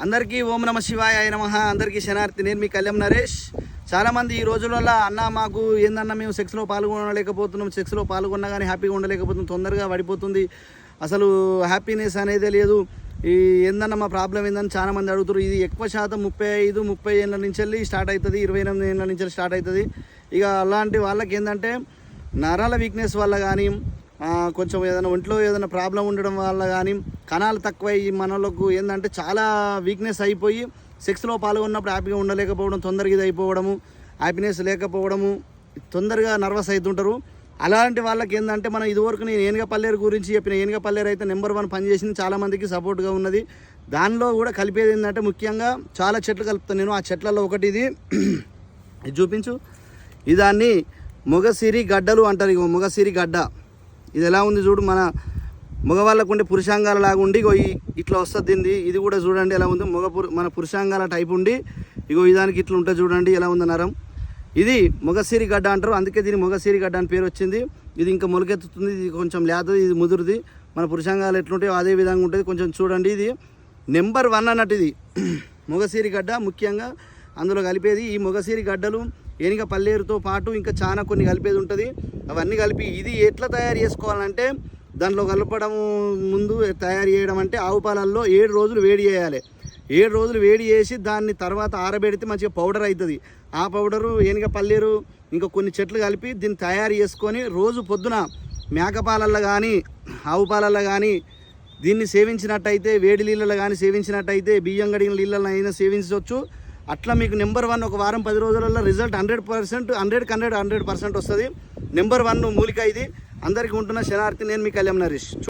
అందరికీ ఓం నమ శివాయ నమ. అందరికీ శనార్థి నేను మీ కళ్యాణ్ నరేష్. చాలామంది ఈ రోజులలో అన్న మాకు ఏందన్నా మేము సెక్స్లో పాల్గొనలేకపోతున్నాం. సెక్స్లో పాల్గొన్నా కానీ హ్యాపీగా ఉండలేకపోతున్నాం. తొందరగా పడిపోతుంది. అసలు హ్యాపీనెస్ అనేదే లేదు. ఈ ఏందన్న మా ప్రాబ్లం ఏందని చాలా మంది అడుగుతారు ఇది ఎక్కువ శాతం ముప్పై ఐదు ముప్పై ఏళ్ళ నుంచి వెళ్ళి స్టార్ట్ అవుతుంది ఇరవై ఎనిమిది ఏళ్ళ నుంచి వెళ్ళి స్టార్ట్ అవుతుంది ఇక అలాంటి వాళ్ళకి ఏంటంటే నరాల వీక్నెస్ వల్ల కానీ కొంచెం ఏదైనా ఒంట్లో ఏదైనా ప్రాబ్లం ఉండడం వల్ల కానీ కణాలు తక్కువై మనలకు ఏంటంటే చాలా వీక్నెస్ అయిపోయి సెక్స్లో పాల్గొన్నప్పుడు హ్యాపీగా ఉండలేకపోవడం తొందరగా ఇది అయిపోవడము హ్యాపీనెస్ లేకపోవడము తొందరగా నర్వస్ అవుతుంటారు అలాంటి వాళ్ళకి ఏంటంటే మనం ఇదివరకు నేను ఏనుగ పల్లేరు గురించి చెప్పిన ఏనుగ పల్లేరు అయితే నెంబర్ వన్ పనిచేసింది చాలామందికి సపోర్ట్గా ఉన్నది. దానిలో కూడా కలిపేది ఏంటంటే ముఖ్యంగా చాలా చెట్లు కలుపుతాను నేను ఆ చెట్లలో ఒకటి ఇది చూపించు. ఇదాన్ని మొగసిరి గడ్డలు అంటారు ఇగో మొగసిరి గడ్డ. ఇది ఎలా ఉంది చూడు మన మగవాళ్ళకు ఉండే పురుషాంగాల లాగా ఉండి ఇగో ఈ- ఇట్లా వస్తుంది ఇది కూడా చూడండి ఎలా ఉంది మగ మన పురుషాంగాల టైప్ ఉండి ఇగో ఇదానికి ఇట్లా ఉంటుంది చూడండి ఎలా ఉంది నరం. ఇది మొగసిరి గడ్డ అంటారు అందుకే దీని మొగసిరి గడ్డ అని పేరు వచ్చింది. ఇది ఇంకా మొలకెత్తుతుంది ఇది కొంచెం లేతది ఇది ముదురుది. మన పురుషాంగాలు ఎట్లుంటాయో అదే విధంగా ఉంటుంది కొంచెం చూడండి ఇది. నెంబర్ వన్ అన్నట్టు ఇది. మొగసిరి గడ్డ ముఖ్యంగా అందులో కలిపేది ఈ మొగసిరి గడ్డలు ఏనిక పల్లేరుతో పాటు ఇంకా చాలా కొన్ని కలిపేది ఉంటుంది. అవన్నీ కలిపి ఇది ఎట్లా తయారు చేసుకోవాలంటే దాంట్లో కలపడం ముందు తయారు చేయడం అంటే ఆవు పాలల్లో ఏడు రోజులు వేడి చేయాలి. ఏడు రోజులు వేడి చేసి దాన్ని తర్వాత ఆరబెడితే మంచిగా పౌడర్ అవుతుంది ఆ పౌడరు ఏనుగ పల్లీరు ఇంకా కొన్ని చెట్లు కలిపి దీన్ని తయారు చేసుకొని రోజు పొద్దున మేకపాలల్లో కానీ ఆవు పాలల్లో కానీ దీన్ని సేవించినట్టయితే వేడి నీళ్ళలో కానీ సేవించినట్టయితే బియ్యం గడిగిన నీళ్ళలో అయినా సేవించవచ్చు. అట్లా మీకు నెంబర్ వన్ ఒక వారం పది రోజులలో రిజల్ట్ హండ్రెడ్ పర్సెంట్ హండ్రెడ్కి హండ్రెడ్ హండ్రెడ్ పర్సెంట్ వస్తుంది. నెంబర్ వన్ మూలిక ఇది. అందరికీ ఉంటున్న శనార్థి నేను మీ కళ్యాణ్ నరేష్.